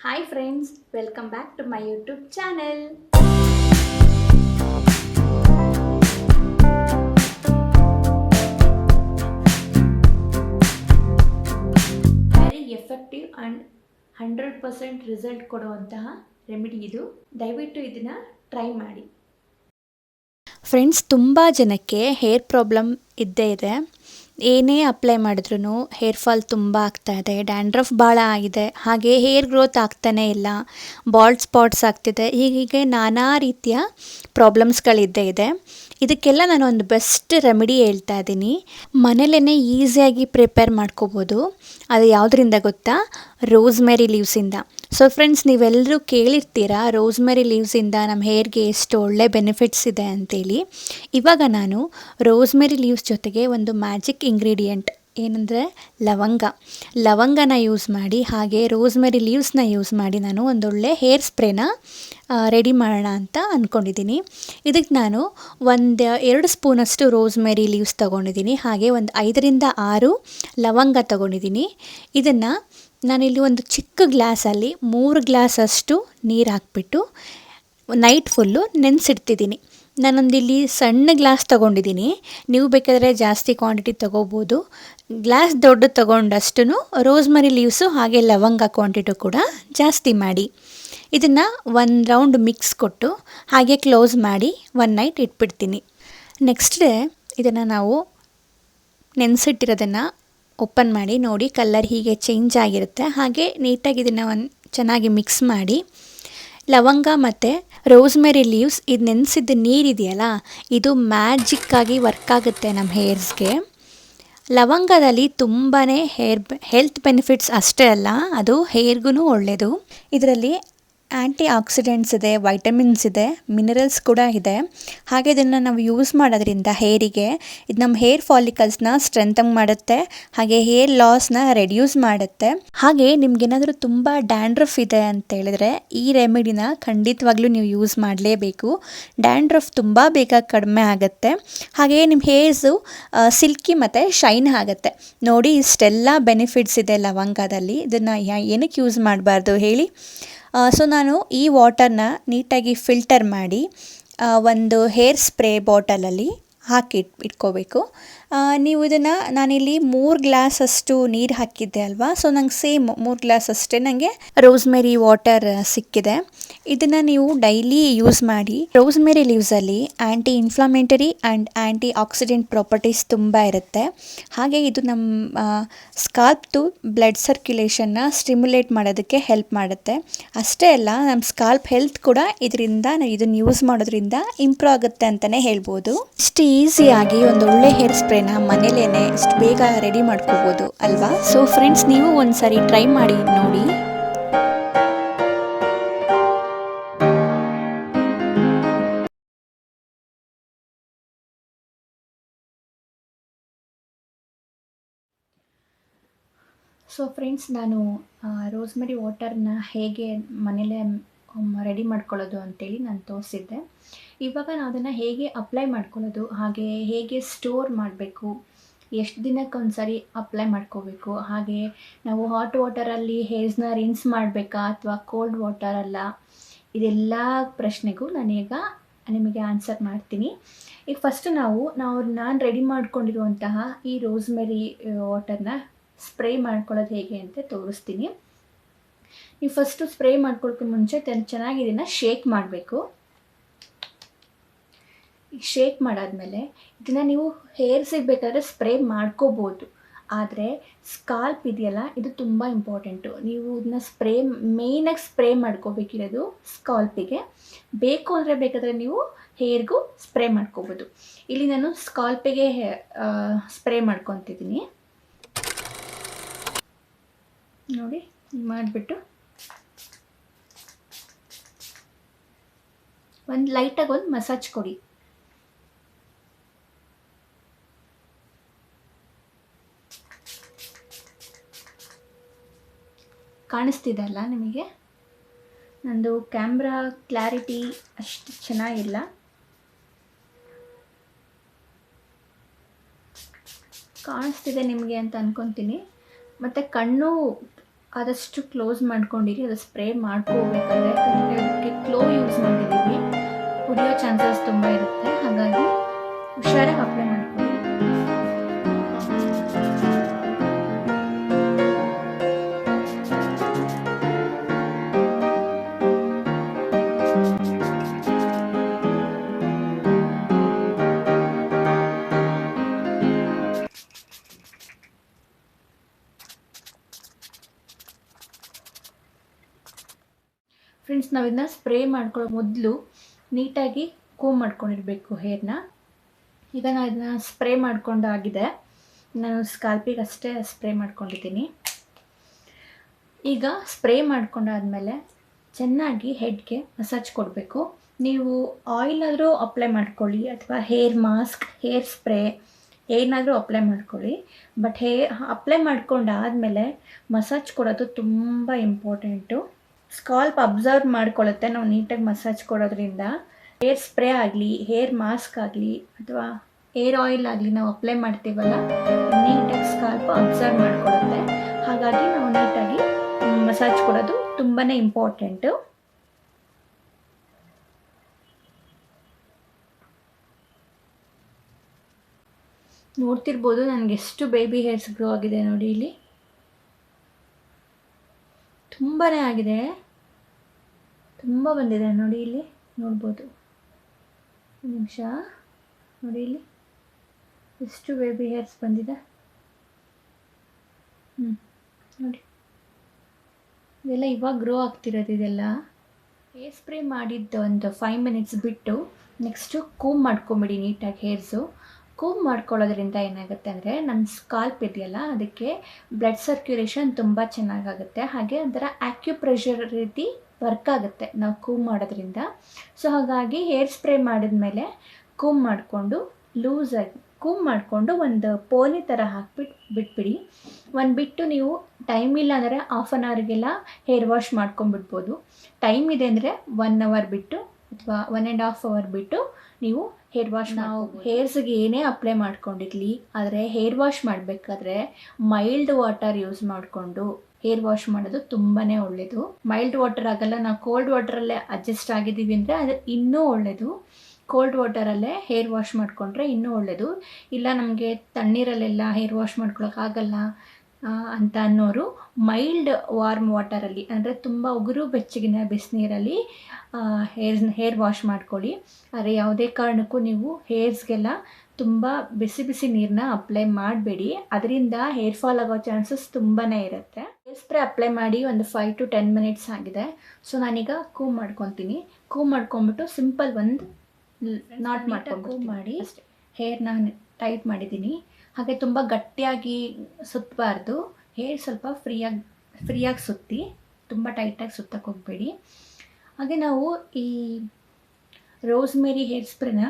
Hi friends welcome back to my YouTube channel very effective and hundred percent result ಕೊಡುವಂತಹ remedy ಇದು. ದಯವಿಟ್ಟು ಇದನ್ನು try ಮಾಡಿ. Friends ತುಂಬ ಜನಕ್ಕೆ ಹೇರ್ ಪ್ರಾಬ್ಲಮ್ ಇದ್ದೇ ಇದೆ. ಏನೇ ಅಪ್ಲೈ ಮಾಡಿದ್ರೂ ಹೇರ್ ಫಾಲ್ ತುಂಬ ಆಗ್ತಾ ಇದೆ ಡ್ಯಾಂಡ್ರಫ್ ಭಾಳ ಆಗಿದೆ, ಹಾಗೆ ಹೇರ್ ಗ್ರೋತ್ ಆಗ್ತಾನೇ ಇಲ್ಲ ಬಾಲ್ಡ್ ಸ್ಪಾಟ್ಸ್ ಆಗ್ತಿದೆ ಹೀಗೆ ನಾನಾ ರೀತಿಯ ಪ್ರಾಬ್ಲಮ್ಸ್ಗಳಿದ್ದೇ ಇದೆ. ಇದಕ್ಕೆಲ್ಲ ನಾನು ಒಂದು ಬೆಸ್ಟ್ ರೆಮಿಡಿ ಹೇಳ್ತಾ ಇದ್ದೀನಿ. ಮನೇಲೇ ಈಸಿಯಾಗಿ ಪ್ರಿಪೇರ್ ಮಾಡ್ಕೋಬೋದು. ಅದು ಯಾವುದರಿಂದ ಗೊತ್ತಾ? ರೋಸ್ಮೆರಿ ಲೀವ್ಸಿಂದ ಸೊ ಫ್ರೆಂಡ್ಸ್ ನೀವೆಲ್ಲರೂ ಕೇಳಿರ್ತೀರಾ ರೋಸ್ಮೆರಿ ಲೀವ್ಸಿಂದ ನಮ್ಮ ಹೇರ್ಗೆ ಎಷ್ಟು ಒಳ್ಳೆ ಬೆನಿಫಿಟ್ಸ್ ಇದೆ ಅಂತೇಳಿ? ಇವಾಗ ನಾನು ರೋಸ್ಮೆರಿ ಲೀವ್ಸ್ ಜೊತೆಗೆ ಒಂದು ಮ್ಯಾಜಿಕ್ ಇಂಗ್ರೀಡಿಯೆಂಟ್ ಏನಂದರೆ ಲವಂಗ. ಲವಂಗನ ಯೂಸ್ ಮಾಡಿ, ಹಾಗೆ ರೋಸ್ಮೆರಿ ಲೀವ್ಸ್ನ ಯೂಸ್ ಮಾಡಿ ನಾನು ಒಂದೊಳ್ಳೆ ಹೇರ್ ಸ್ಪ್ರೇನ ರೆಡಿ ಮಾಡೋಣ ಅಂತ ಅಂದ್ಕೊಂಡಿದ್ದೀನಿ ಇದಕ್ಕೆ ನಾನು ಒಂದು, ಎರಡು ಸ್ಪೂನಷ್ಟು ರೋಸ್ಮೆರಿ ಲೀವ್ಸ್ ತೊಗೊಂಡಿದ್ದೀನಿ. ಹಾಗೆ ಒಂದು ಐದರಿಂದ ಆರು ಲವಂಗ ತೊಗೊಂಡಿದ್ದೀನಿ. ಇದನ್ನು ನಾನಿಲ್ಲಿ ಒಂದು ಚಿಕ್ಕ ಗ್ಲಾಸಲ್ಲಿ ಮೂರು ಗ್ಲಾಸಷ್ಟು ನೀರು ಹಾಕ್ಬಿಟ್ಟು ನೈಟ್ ಫುಲ್ಲು ನೆನೆಸಿಡ್ತಿದ್ದೀನಿ. ನಾನೊಂದಿಲ್ಲಿ ಸಣ್ಣ ಗ್ಲಾಸ್ ತೊಗೊಂಡಿದ್ದೀನಿ. ನೀವು ಬೇಕಾದರೆ ಜಾಸ್ತಿ ಕ್ವಾಂಟಿಟಿ ತೊಗೋಬೋದು. ಗ್ಲಾಸ್ ದೊಡ್ಡ ತೊಗೊಂಡಷ್ಟು ರೋಸ್ಮರಿ ಲೀವ್ಸು ಹಾಗೆ ಲವಂಗ ಕ್ವಾಂಟಿಟಿ ಕೂಡ ಜಾಸ್ತಿ ಮಾಡಿ. ಇದನ್ನು ಒಂದು ರೌಂಡ್ ಮಿಕ್ಸ್ ಕೊಟ್ಟು ಹಾಗೆ ಕ್ಲೋಸ್ ಮಾಡಿ ಒನ್ ನೈಟ್ ಇಟ್ಬಿಡ್ತೀನಿ. ನೆಕ್ಸ್ಟ್ ಡೇ ಇದನ್ನು ನಾವು ನೆನೆಸಿಟ್ಟಿರೋದನ್ನು ಓಪನ್ ಮಾಡಿ ನೋಡಿ ಕಲರ್ ಹೀಗೆ ಚೇಂಜ್ ಆಗಿರುತ್ತೆ. ಹಾಗೆ ನೀಟಾಗಿ ಇದನ್ನು ಒಂದು ಚೆನ್ನಾಗಿ ಮಿಕ್ಸ್ ಮಾಡಿ ಲವಂಗ ಮತ್ತು ರೋಸ್ಮೆರಿ ಲೀವ್ಸ್ ಇದು ನೆನೆಸಿದ್ದ ನೀರಿದೆಯಲ್ಲ, ಇದು ಮ್ಯಾಜಿಕ್ಕಾಗಿ ವರ್ಕ್ ಆಗುತ್ತೆ ನಮ್ಮ ಹೇರ್ಸ್ಗೆ. ಲವಂಗದಲ್ಲಿ ತುಂಬಾ ಹೇರ್ ಹೆಲ್ತ್ ಬೆನಿಫಿಟ್ಸ್ ಅಷ್ಟೇ ಅಲ್ಲ ಅದು ಹೇರ್ಗೂ ಒಳ್ಳೆಯದು ಇದರಲ್ಲಿ ಆ್ಯಂಟಿ ಆಕ್ಸಿಡೆಂಟ್ಸ್ ಇದೆ, ವೈಟಮಿನ್ಸ್ ಇದೆ, ಮಿನರಲ್ಸ್ ಕೂಡ ಇದೆ. ಹಾಗೆ ಇದನ್ನು ನಾವು ಯೂಸ್ ಮಾಡೋದ್ರಿಂದ ಹೇರಿಗೆ, ಇದು ನಮ್ಮ ಹೇರ್ ಫಾಲಿಕಲ್ಸ್ನ ಸ್ಟ್ರೆಂಥಂಗ್ ಮಾಡುತ್ತೆ, ಹಾಗೆ ಹೇರ್ ಲಾಸ್ನ ರೆಡ್ಯೂಸ್ ಮಾಡುತ್ತೆ. ಹಾಗೆ ನಿಮ್ಗೇನಾದರೂ ತುಂಬ ಡ್ಯಾಂಡ್ರಫ್ ಇದೆ ಅಂತ ಹೇಳಿದ್ರೆ ಈ ರೆಮಿಡಿನ ಖಂಡಿತವಾಗ್ಲೂ ನೀವು ಯೂಸ್ ಮಾಡಲೇಬೇಕು. ಡ್ಯಾಂಡ್ರಫ್ ತುಂಬ ಬೇಗ ಕಡಿಮೆ ಆಗುತ್ತೆ. ಹಾಗೆ ನಿಮ್ಮ ಹೇರ್ಸು ಸಿಲ್ಕಿ ಮತ್ತು ಶೈನ್ ಆಗುತ್ತೆ. ನೋಡಿ, ಇಷ್ಟೆಲ್ಲ ಬೆನಿಫಿಟ್ಸ್ ಇದೆ ಲವಂಗದಲ್ಲಿ. ಇದನ್ನು ಏನಕ್ಕೆ ಯೂಸ್ ಮಾಡಬಾರ್ದು ಹೇಳಿ? ಸೊ ನಾನು ಈ ವಾಟರ್ನ ನೀಟಾಗಿ ಫಿಲ್ಟರ್ ಮಾಡಿ ಒಂದು ಹೇರ್ ಸ್ಪ್ರೇ ಬಾಟಲಲ್ಲಿ ಹಾಕಿ ಇಟ್ ಇಟ್ಕೋಬೇಕು. ನೀವು ಇದನ್ನು ನಾನಿಲ್ಲಿ ಮೂರು ಗ್ಲಾಸ್ ಅಷ್ಟು ನೀರು ಹಾಕಿದ್ದೆ ಅಲ್ವಾ? ಸೊ ನಂಗೆ ಸೇಮ್ ಮೂರು ಗ್ಲಾಸ್ ಅಷ್ಟೇ ನನಗೆ ರೋಸ್ಮೆರಿ ವಾಟರ್ ಸಿಕ್ಕಿದೆ. ಇದನ್ನು ನೀವು ಡೈಲಿ ಯೂಸ್ ಮಾಡಿ rosemary ಲೀವ್ಸಲ್ಲಿ anti inflammatory and anti oxidant properties ತುಂಬ ಇರುತ್ತೆ. ಹಾಗೆ ಇದು ನಮ್ಮ ಸ್ಕಾಲ್ಪ್ದು ಬ್ಲಡ್ ಸರ್ಕ್ಯುಲೇಷನ್ನ ಸ್ಟಿಮ್ಯುಲೇಟ್ ಮಾಡೋದಕ್ಕೆ ಹೆಲ್ಪ್ ಮಾಡುತ್ತೆ. ಅಷ್ಟೇ ಅಲ್ಲ ನಮ್ಮ ಸ್ಕಾಲ್ಪ್ ಹೆಲ್ತ್ ಕೂಡ ಇದರಿಂದ, ಇದನ್ನು ಯೂಸ್ ಮಾಡೋದ್ರಿಂದ ಇಂಪ್ರೂವ್ ಆಗುತ್ತೆ ಅಂತಲೇ ಹೇಳ್ಬೋದು. ಇಷ್ಟು ಈಸಿಯಾಗಿ ಒಂದು ಒಳ್ಳೆ ಹೇರ್ ಸ್ಪ್ರೇನ ಮನೇಲೇ ಇಷ್ಟು ಬೇಗ ರೆಡಿ ಮಾಡ್ಕೋಬೋದು ಅಲ್ವಾ? ಸೊ ಫ್ರೆಂಡ್ಸ್ ನೀವು ಒಂದ್ಸರಿ ಟ್ರೈ ಮಾಡಿ ನೋಡಿ. ಸೊ ಫ್ರೆಂಡ್ಸ್ ನಾನು ರೋಸ್ಮೆರಿ ವಾಟರ್ನ ಹೇಗೆ ಮನೇಲೇ ರೆಡಿ ಮಾಡ್ಕೊಳ್ಳೋದು ಅಂತೇಳಿ ನಾನು ತೋರಿಸಿದ್ದೆ. ಇವಾಗ ನಾವು ಅದನ್ನು ಹೇಗೆ ಅಪ್ಲೈ ಮಾಡ್ಕೊಳ್ಳೋದು, ಹಾಗೆ ಹೇಗೆ ಸ್ಟೋರ್ ಮಾಡಬೇಕು, ಎಷ್ಟು ದಿನಕ್ಕೊಂದ್ಸರಿ ಅಪ್ಲೈ ಮಾಡ್ಕೋಬೇಕು, ಹಾಗೆ ನಾವು ಹಾಟ್ ವಾಟರಲ್ಲಿ ಹೇರ್ಸ್ನ ರಿನ್ಸ್ ಮಾಡಬೇಕಾ ಅಥವಾ ಕೋಲ್ಡ್ ವಾಟರಲ್ಲ ಇದೆಲ್ಲ ಪ್ರಶ್ನೆಗೂ ನಾನೀಗ ನಿಮಗೆ ಆನ್ಸರ್ ಮಾಡ್ತೀನಿ. ಈಗ ಫಸ್ಟ್ ನಾವು ನಾವು ನಾನು ರೆಡಿ ಮಾಡ್ಕೊಂಡಿರುವಂತಹ ಈ ರೋಸ್ಮೆರಿ ವಾಟರ್ನ ಸ್ಪ್ರೇ ಮಾಡ್ಕೊಳ್ಳೋದು ಹೇಗೆ ಅಂತ ತೋರಿಸ್ತೀನಿ. ನೀವು ಫಸ್ಟು ಸ್ಪ್ರೇ ಮಾಡ್ಕೊಳ್ಳೋಕೆ ಮುಂಚೆ ಚೆನ್ನಾಗಿ ಇದನ್ನು ಶೇಕ್ ಮಾಡಬೇಕು. ಶೇಕ್ ಮಾಡಾದಮೇಲೆ ಇದನ್ನು ನೀವು ಹೇರ್ಸಿಗೆ ಬೇಕಾದರೆ ಸ್ಪ್ರೇ ಮಾಡ್ಕೋಬೋದು. ಆದರೆ ಸ್ಕಾಲ್ಪ್ ಇದೆಯಲ್ಲ, ಇದು ತುಂಬ ಇಂಪಾರ್ಟೆಂಟು ನೀವು ಇದನ್ನ ಸ್ಪ್ರೇ ಮೇಯ್ನಾಗಿ ಸ್ಪ್ರೇ ಮಾಡ್ಕೋಬೇಕಿರೋದು ಸ್ಕಾಲ್ಪಿಗೆ ಬೇಕು ಅಂದರೆ ಬೇಕಾದರೆ ನೀವು ಹೇರ್ಗೂ ಸ್ಪ್ರೇ ಮಾಡ್ಕೋಬೋದು. ಇಲ್ಲಿ ನಾನು ಸ್ಕಾಲ್ಪಿಗೆ ಸ್ಪ್ರೇ ಮಾಡ್ಕೊತಿದ್ದೀನಿ. ನೋಡಿ ಮಾಡಿಬಿಟ್ಟು ಒಂದು ಲೈಟಾಗಿ ಒಂದು ಮಸಾಜ್ ಕೊಡಿ. ಕಾಣಿಸ್ತಿದೆ ಅಲ್ಲ ನಿಮಗೆ? ನಂದು ಕ್ಯಾಮ್ರಾ ಕ್ಲಾರಿಟಿ ಅಷ್ಟು ಚೆನ್ನಾಗಿಲ್ಲ. ಕಾಣಿಸ್ತಿದೆ ನಿಮಗೆ ಅಂತ ಅನ್ಕೊತೀನಿ. ಮತ್ತು ಕಣ್ಣು ಆದಷ್ಟು ಕ್ಲೋಸ್ ಮಾಡ್ಕೊಂಡಿರಿ, ಅದು ಸ್ಪ್ರೇ ಮಾಡ್ಕೋಬೇಕಾದ್ರೆ ಫ್ರೆಂಡ್ಸ್ ನಾವು ಇದನ್ನ ಸ್ಪ್ರೇ ಮಾಡ್ಕೊಳ್ಳೋ ಮೊದಲು ನೀಟಾಗಿ ಕೂಮ್ ಮಾಡ್ಕೊಂಡಿರಬೇಕು ಹೇರ್ನ ಈಗ ನಾನು ಇದನ್ನ ಸ್ಪ್ರೇ ಮಾಡ್ಕೊಂಡಾಗಿದೆ. ನಾನು ಸ್ಕಾಲ್ಪಿಗೆ ಅಷ್ಟೇ ಸ್ಪ್ರೇ ಮಾಡ್ಕೊಂಡಿದ್ದೀನಿ. ಈಗ ಸ್ಪ್ರೇ ಮಾಡ್ಕೊಂಡಾದ್ಮೇಲೆ ಚೆನ್ನಾಗಿ ಹೆಡ್ಗೆ ಮಸಾಜ್ ಕೊಡಬೇಕು. ನೀವು ಆಯಿಲ್ ಆದರೂ ಅಪ್ಲೈ ಮಾಡ್ಕೊಳ್ಳಿ ಅಥವಾ ಹೇರ್ ಮಾಸ್ಕ್ ಹೇರ್ ಸ್ಪ್ರೇ ಏನಾದರೂ ಅಪ್ಲೈ ಮಾಡ್ಕೊಳ್ಳಿ. ಬಟ್ ಹೇ ಅಪ್ಲೈ ಮಾಡ್ಕೊಂಡಾದಮೇಲೆ ಮಸಾಜ್ ಕೊಡೋದು ತುಂಬ ಇಂಪಾರ್ಟೆಂಟು ಸ್ಕಾಲ್ಪ್ ಅಬ್ಸರ್ವ್ ಮಾಡ್ಕೊಳ್ಳುತ್ತೆ ನಾವು ನೀಟಾಗಿ ಮಸಾಜ್ ಕೊಡೋದ್ರಿಂದ. ಹೇರ್ ಸ್ಪ್ರೇ ಆಗಲಿ, ಹೇರ್ ಮಾಸ್ಕ್ ಆಗಲಿ, ಅಥವಾ ಹೇರ್ ಆಯಿಲ್ ಆಗಲಿ ನಾವು ಅಪ್ಲೈ ಮಾಡ್ತೀವಲ್ಲ, ನೀಟಾಗಿ ಸ್ಕಾಲ್ಪ್ ಅಬ್ಸರ್ವ್ ಮಾಡ್ಕೊಳ್ಳುತ್ತೆ ಹಾಗಾಗಿ ನಾವು ನೀಟಾಗಿ ಮಸಾಜ್ ಕೊಡೋದು ತುಂಬಾ ಇಂಪಾರ್ಟೆಂಟು. ನೋಡ್ತಿರ್ಬೋದು ನನಗೆ ಎಷ್ಟು ಬೇಬಿ ಹೇರ್ಸ್ ಗ್ರೋ ಆಗಿದೆ ನೋಡಿ ಇಲ್ಲಿ. ತುಂಬಾ ಆಗಿದೆ. ತುಂಬ ಬಂದಿದೆ. ನೋಡಿ ಇಲ್ಲಿ, ನೋಡ್ಬೋದು. ಒಂದು ನಿಮಿಷ. ನೋಡಿ ಇಲ್ಲಿ. ಎಷ್ಟು ಬೇಬಿ ಹೇರ್ಸ್ ಬಂದಿದೆ. ಹ್ಞೂ ನೋಡಿ. ಇದೆಲ್ಲ ಇವಾಗ ಗ್ರೋ ಆಗ್ತಿರೋದು ಇದೆಲ್ಲ. ಹೇರ್ ಸ್ಪ್ರೇ ಮಾಡಿದ್ದು ಒಂದು ಫೈವ್ ಮಿನಿಟ್ಸ್ ಬಿಟ್ಟು ನೆಕ್ಸ್ಟು ಕೂಮ್ ಮಾಡ್ಕೊಂಬಿಡಿ ನೀಟಾಗಿ ಹೇರ್ಸು ಕೂಮ್ ಮಾಡ್ಕೊಳ್ಳೋದ್ರಿಂದ ಏನಾಗುತ್ತೆ ಅಂದರೆ ನನ್ನ ಸ್ಕಾಲ್ಪ್ ಇದೆಯಲ್ಲ, ಅದಕ್ಕೆ ಬ್ಲಡ್ ಸರ್ಕ್ಯುಲೇಷನ್ ತುಂಬ ಚೆನ್ನಾಗಾಗುತ್ತೆ. ಹಾಗೆ ಅದರ ಆ್ಯಕ್ಯುಪ್ರೆಷರ್ ರೀತಿ ವರ್ಕ್ ಆಗುತ್ತೆ ನಾವು ಕೂಮ್ ಮಾಡೋದ್ರಿಂದ. ಸೊ ಹಾಗಾಗಿ ಹೇರ್ ಸ್ಪ್ರೇ ಮಾಡಿದ್ಮೇಲೆ ಕೂಮ್ ಮಾಡಿಕೊಂಡು ಲೂಸಾಗಿ ಕೂಮ್ ಮಾಡಿಕೊಂಡು ಒಂದು ಪೋನಿ ಥರ ಹಾಕ್ಬಿಟ್ಟು ಬಿಟ್ಬಿಡಿ. ಒಂದು ಬಿಟ್ಟು ನೀವು ಟೈಮ್ ಇಲ್ಲ ಅಂದರೆ ಹಾಫ್ ಆನ್ ಅವರ್ಗೆಲ್ಲ ಹೇರ್ ವಾಶ್ ಮಾಡ್ಕೊಂಡ್ಬಿಡ್ಬೋದು. ಟೈಮ್ ಇದೆ ಅಂದರೆ ಒನ್ ಅವರ್ ಬಿಟ್ಟು ಅಥವಾ ಒನ್ ಆ್ಯಂಡ್ ಹಾಫ್ ಅವರ್ ಬಿಟ್ಟು ನೀವು ಹೇರ್ ವಾಶ್ ನಾವು ಹೇರ್ಸ್ಗೆ ಏನೇ ಅಪ್ಲೈ ಮಾಡ್ಕೊಂಡಿರ್ಲಿ ಆದರೆ ಹೇರ್ ವಾಶ್ ಮಾಡಬೇಕಾದ್ರೆ ಮೈಲ್ಡ್ ವಾಟರ್ ಯೂಸ್ ಮಾಡಿಕೊಂಡು ಹೇರ್ ವಾಶ್ ಮಾಡೋದು ತುಂಬಾ ಒಳ್ಳೆಯದು ಮೈಲ್ಡ್ ವಾಟರ್ ಆಗಲ್ಲ ನಾವು ಕೋಲ್ಡ್ ವಾಟರಲ್ಲೇ ಅಡ್ಜಸ್ಟ್ ಆಗಿದ್ದೀವಿ ಅಂದರೆ ಅದು ಇನ್ನೂ ಒಳ್ಳೆಯದು ಕೋಲ್ಡ್ ವಾಟರಲ್ಲೇ ಹೇರ್ ವಾಶ್ ಮಾಡಿಕೊಂಡ್ರೆ ಇನ್ನೂ ಒಳ್ಳೆಯದು ಇಲ್ಲ ನಮಗೆ ತಣ್ಣೀರಲ್ಲೆಲ್ಲ ಹೇರ್ ವಾಶ್ ಮಾಡ್ಕೊಳಕ್ಕಾಗಲ್ಲ ಅಂತ ಅನ್ನೋರು ಮೈಲ್ಡ್ ವಾರ್ಮ್ ವಾಟರಲ್ಲಿ ಅಂದರೆ ತುಂಬ ಉಗುರು ಬೆಚ್ಚಗಿನ ಬಿಸಿನೀರಲ್ಲಿ ಹೇರ್ಸ್ನ ಹೇರ್ ವಾಶ್ ಮಾಡ್ಕೊಳ್ಳಿ. ಆದರೆ ಯಾವುದೇ ಕಾರಣಕ್ಕೂ ನೀವು ಹೇರ್ಸ್ಗೆಲ್ಲ ತುಂಬ ಬಿಸಿ ಬಿಸಿ ನೀರನ್ನ ಅಪ್ಲೈ ಮಾಡಬೇಡಿ. ಅದರಿಂದ ಹೇರ್ ಫಾಲ್ ಆಗೋ ಚಾನ್ಸಸ್ ತುಂಬಾ ಇರುತ್ತೆ. ಹೇರ್ ಸ್ಪ್ರೇ ಅಪ್ಲೈ ಮಾಡಿ ಒಂದು ಫೈವ್ ಟು ಟೆನ್ ಮಿನಿಟ್ಸ್ ಆಗಿದೆ. ಸೊ ನಾನೀಗ ಕೂಮ್ ಮಾಡ್ಕೊತೀನಿ. ಕೂಮ್ ಮಾಡ್ಕೊಂಬಿಟ್ಟು ಸಿಂಪಲ್ ಒಂದು ನಾಟ್ ಮಾಡ್ಕೊಂಡು ಕೂಮ್ ಮಾಡಿ. ಹೇರ್ನ ಟೈಟ್ ಮಾಡಿದ್ದೀನಿ. ಹಾಗೆ ತುಂಬ ಗಟ್ಟಿಯಾಗಿ ಸುತ್ತಬಾರ್ದು ಹೇರ್ ಸ್ವಲ್ಪ ಫ್ರೀಯಾಗಿ ಫ್ರೀಯಾಗಿ ಸುತ್ತಿ, ತುಂಬ ಟೈಟಾಗಿ ಸುತ್ತಕ್ಕೆ ಹೋಗಬೇಡಿ. ಹಾಗೆ ನಾವು ಈ ರೋಸ್ಮೇರಿ ಹೇರ್ ಸ್ಪ್ರೇನ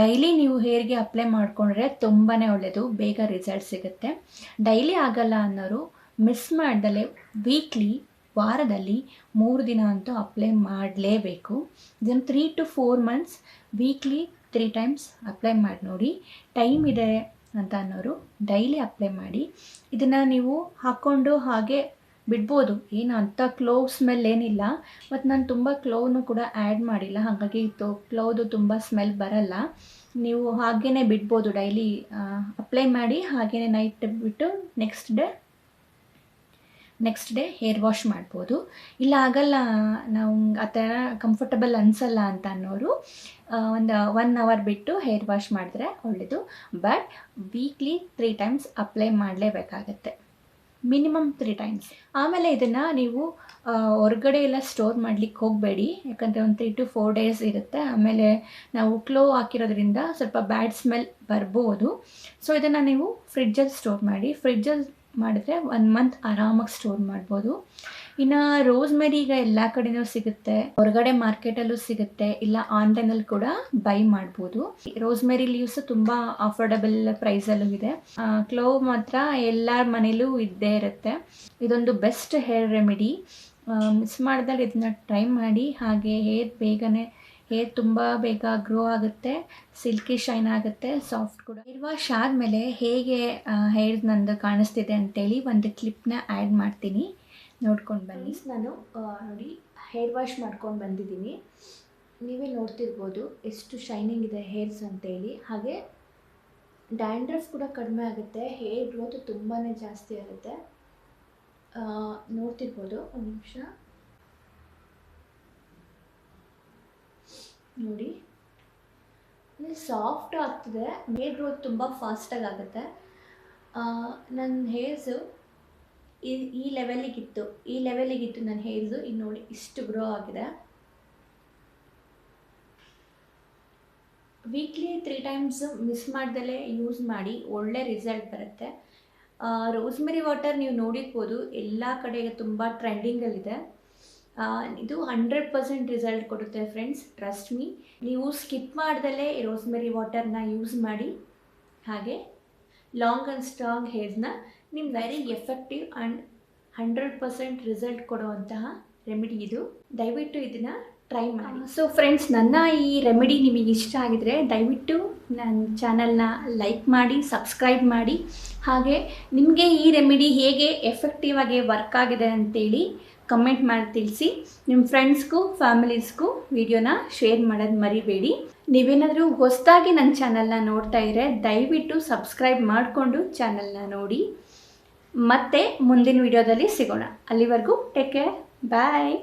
ಡೈಲಿ ನೀವು ಹೇರ್ಗೆ ಅಪ್ಲೈ ಮಾಡಿಕೊಂಡ್ರೆ ತುಂಬಾ ಒಳ್ಳೆಯದು ಬೇಗ ರಿಸಲ್ಟ್ ಸಿಗುತ್ತೆ. ಡೈಲಿ ಆಗಲ್ಲ ಅನ್ನೋರು ಮಿಸ್ ಮಾಡಿದಲೆ ವೀಕ್ಲಿ, ವಾರದಲ್ಲಿ ಮೂರು ದಿನ ಅಂತೂ ಅಪ್ಲೈ ಮಾಡಲೇಬೇಕು. ಇದನ್ನು three to four months weekly three times apply ಮಾಡಿ ನೋಡಿ. ಟೈಮ್ ಇದೆ ಅಂತ ಅನ್ನೋರು ಡೈಲಿ ಅಪ್ಲೈ ಮಾಡಿ ಇದನ್ನು ನೀವು ಹಾಕ್ಕೊಂಡು ಹಾಗೆ ಬಿಡ್ಬೋದು. ಏನು ಅಂಥ ಕ್ಲೋವ್ ಸ್ಮೆಲ್ ಏನಿಲ್ಲ ಮತ್ತು ನಾನು ತುಂಬ ಕ್ಲೋನು ಕೂಡ ಆ್ಯಡ್ ಮಾಡಿಲ್ಲ. ಹಾಗಾಗಿ ಇದು ಕ್ಲೋದು ತುಂಬ ಸ್ಮೆಲ್ ಬರಲ್ಲ. ನೀವು ಹಾಗೇ ಬಿಡ್ಬೋದು ಡೈಲಿ ಅಪ್ಲೈ ಮಾಡಿ ಹಾಗೇ ನೈಟ್ ಬಿಟ್ಟು next day next day hair wash ಮಾಡ್ಬೋದು. ಇಲ್ಲ ಆಗಲ್ಲ, ನಾವು ಆ ಥರ ಕಂಫರ್ಟಬಲ್ ಅನಿಸಲ್ಲ ಅಂತ ಅನ್ನೋರು ಒಂದು ಒನ್ ಅವರ್ ಬಿಟ್ಟು ಹೇರ್ ವಾಶ್ ಮಾಡಿದ್ರೆ ಒಳ್ಳೆಯದು but weekly three times apply ಮಾಡಲೇಬೇಕಾಗತ್ತೆ. Minimum three times ಆಮೇಲೆ ಇದನ್ನು ನೀವು ಹೊರಗಡೆ ಎಲ್ಲ ಸ್ಟೋರ್ ಮಾಡಲಿಕ್ಕೆ ಹೋಗಬೇಡಿ. ಯಾಕಂದರೆ ಒಂದು ತ್ರೀ ಟು ಫೋರ್ ಡೇಸ್ ಇರುತ್ತೆ. ಆಮೇಲೆ ನಾವು ಕ್ಲೋ ಹಾಕಿರೋದ್ರಿಂದ ಸ್ವಲ್ಪ ಬ್ಯಾಡ್ ಸ್ಮೆಲ್ ಬರ್ಬೋದು. ಸೊ ಇದನ್ನು ನೀವು ಫ್ರಿಡ್ಜಲ್ಲಿ ಸ್ಟೋರ್ ಮಾಡಿ. ಫ್ರಿಡ್ಜಲ್ಲಿ ಮಾಡಿದ್ರೆ ಒನ್ ಮಂತ್ ಆರಾಮಾಗಿ ಸ್ಟೋರ್ ಮಾಡ್ಬೋದು. ಇನ್ನು ರೋಸ್ಮೆರಿ ಈಗ ಎಲ್ಲ ಕಡೆನೂ ಸಿಗುತ್ತೆ. ಹೊರಗಡೆ ಮಾರ್ಕೆಟಲ್ಲೂ ಸಿಗುತ್ತೆ. ಇಲ್ಲ ಆನ್ಲೈನಲ್ಲಿ ಕೂಡ ಬೈ ಮಾಡ್ಬೋದು. ರೋಸ್ಮೆರಿ ಲೀವ್ಸ್ ತುಂಬ ಅಫೋರ್ಡಬಲ್ ಪ್ರೈಸಲ್ಲೂ ಇದೆ. ಕ್ಲೋವ್ ಮಾತ್ರ ಎಲ್ಲ ಮನೇಲೂ ಇದ್ದೇ ಇರುತ್ತೆ. ಇದೊಂದು ಬೆಸ್ಟ್ ಹೇರ್ ರೆಮಿಡಿ ಮಿಸ್ ಮಾಡಿದಾಗ ಇದನ್ನ ಟ್ರೈ ಮಾಡಿ, ಹಾಗೆ ಹೇರ್ ಬೇಗನೆ ಹೇರ್ ತುಂಬ ಬೇಗ ಗ್ರೋ ಆಗುತ್ತೆ ಸಿಲ್ಕಿ ಶೈನ್ ಆಗುತ್ತೆ ಸಾಫ್ಟ್ ಕೂಡ. ಹೇರ್ ವಾಶ್ ಆದಮೇಲೆ ಹೇಗೆ ಹೇರ್ ನಂದು ಕಾಣಿಸ್ತಿದೆ ಅಂತೇಳಿ ಒಂದು ಕ್ಲಿಪ್ನ ಆ್ಯಡ್ ಮಾಡ್ತೀನಿ. ನೋಡ್ಕೊಂಡು ಬನ್ನಿ. ನಾನು ನೋಡಿ ಹೇರ್ ವಾಶ್ ಮಾಡ್ಕೊಂಡು ಬಂದಿದ್ದೀನಿ. ನೀವೇ ನೋಡ್ತಿರ್ಬೋದು ಎಷ್ಟು ಶೈನಿಂಗ್ ಇದೆ ಹೇರ್ಸ್ ಅಂತೇಳಿ. ಹಾಗೆ ಡ್ಯಾಂಡ್ರಫ್ ಕೂಡ ಕಡಿಮೆ ಆಗುತ್ತೆ ಹೇರ್ ಗ್ರೋತ್ ತುಂಬಾ ಜಾಸ್ತಿ ಆಗುತ್ತೆ. ನೋಡ್ತಿರ್ಬೋದು, ಒಂದು ನಿಮಿಷ. ನೋಡಿ. ಸಾಫ್ಟ್ ಆಗ್ತಿದೆ. ಹೇರ್ ಗ್ರೋತ್ ತುಂಬ ಫಾಸ್ಟಾಗಿ ಆಗುತ್ತೆ. ನನ್ನ ಹೇರ್ಸು ಈ ಈ ಲೆವೆಲಿಗಿತ್ತು ಈ ಲೆವೆಲಿಗಿತ್ತು ನನ್ನ ಹೇರ್ಸು ಇದು ನೋಡಿ ಇಷ್ಟು ಗ್ರೋ ಆಗಿದೆ. ವೀಕ್ಲಿ ತ್ರೀ ಟೈಮ್ಸ್ ಮಿಸ್ ಮಾಡ್ದಲೇ ಯೂಸ್ ಮಾಡಿ ಒಳ್ಳೆ ರಿಸಲ್ಟ್ ಬರುತ್ತೆ. ರೋಸ್ಮೆರಿ ವಾಟರ್ ನೀವು ನೋಡಿರ್ಬೋದು. ಎಲ್ಲ ಕಡೆ ತುಂಬ ಟ್ರೆಂಡಿಂಗಲ್ಲಿದೆ ಇದು ಹಂಡ್ರೆಡ್ ಪರ್ಸೆಂಟ್ ರಿಸಲ್ಟ್ ಕೊಡುತ್ತೆ ಫ್ರೆಂಡ್ಸ್ ಟ್ರಸ್ಟ್ ಮೀ ನೀವು ಸ್ಕಿಪ್ ಮಾಡ್ದಲೇ ರೋಸ್ಮೆರಿ ವಾಟರ್ನ ಯೂಸ್ ಮಾಡಿ. ಹಾಗೆ ಲಾಂಗ್ ಆ್ಯಂಡ್ ಸ್ಟ್ರಾಂಗ್ ಹೇರ್ಸ್ನ ನಿಮ್ಮ very effective and hundred percent result ಕೊಡುವಂತಹ ರೆಮಿಡಿ ಇದು. ದಯವಿಟ್ಟು ಇದನ್ನು ಟ್ರೈ ಮಾಡಿ. ಸೊ ಫ್ರೆಂಡ್ಸ್ ನನ್ನ ಈ ರೆಮಿಡಿ ನಿಮಗೆ ಇಷ್ಟ ಆಗಿದರೆ ದಯವಿಟ್ಟು ನನ್ನ ಚಾನಲ್ನ ಲೈಕ್ ಮಾಡಿ ಸಬ್ಸ್ಕ್ರೈಬ್ ಮಾಡಿ. ಹಾಗೆ ನಿಮಗೆ ಈ ರೆಮಿಡಿ ಹೇಗೆ ಎಫೆಕ್ಟಿವ್ ಆಗಿ ವರ್ಕ್ ಆಗಿದೆ ಅಂತೇಳಿ ಕಮೆಂಟ್ ಮಾಡಿ ತಿಳಿಸಿ. ನಿಮ್ಮ ಫ್ರೆಂಡ್ಸ್ಗೂ, ಫ್ಯಾಮಿಲೀಸ್ಗೂ ವಿಡಿಯೋನ ಶೇರ್ ಮಾಡೋದು ಮರಿಬೇಡಿ. ನೀವೇನಾದರೂ ಹೊಸದಾಗಿ ನನ್ನ ಚಾನಲ್ನ ನೋಡ್ತಾ ಇದ್ರೆ ದಯವಿಟ್ಟು ಸಬ್ಸ್ಕ್ರೈಬ್ ಮಾಡಿಕೊಂಡು ಚಾನಲ್ನ ನೋಡಿ. ಮತ್ತೆ ಮುಂದಿನ ವಿಡಿಯೋದಲ್ಲಿ ಸಿಗೋಣ. ಅಲ್ಲಿವರೆಗೂ ಟೇಕ್ ಕೇರ್. ಬಾಯ್.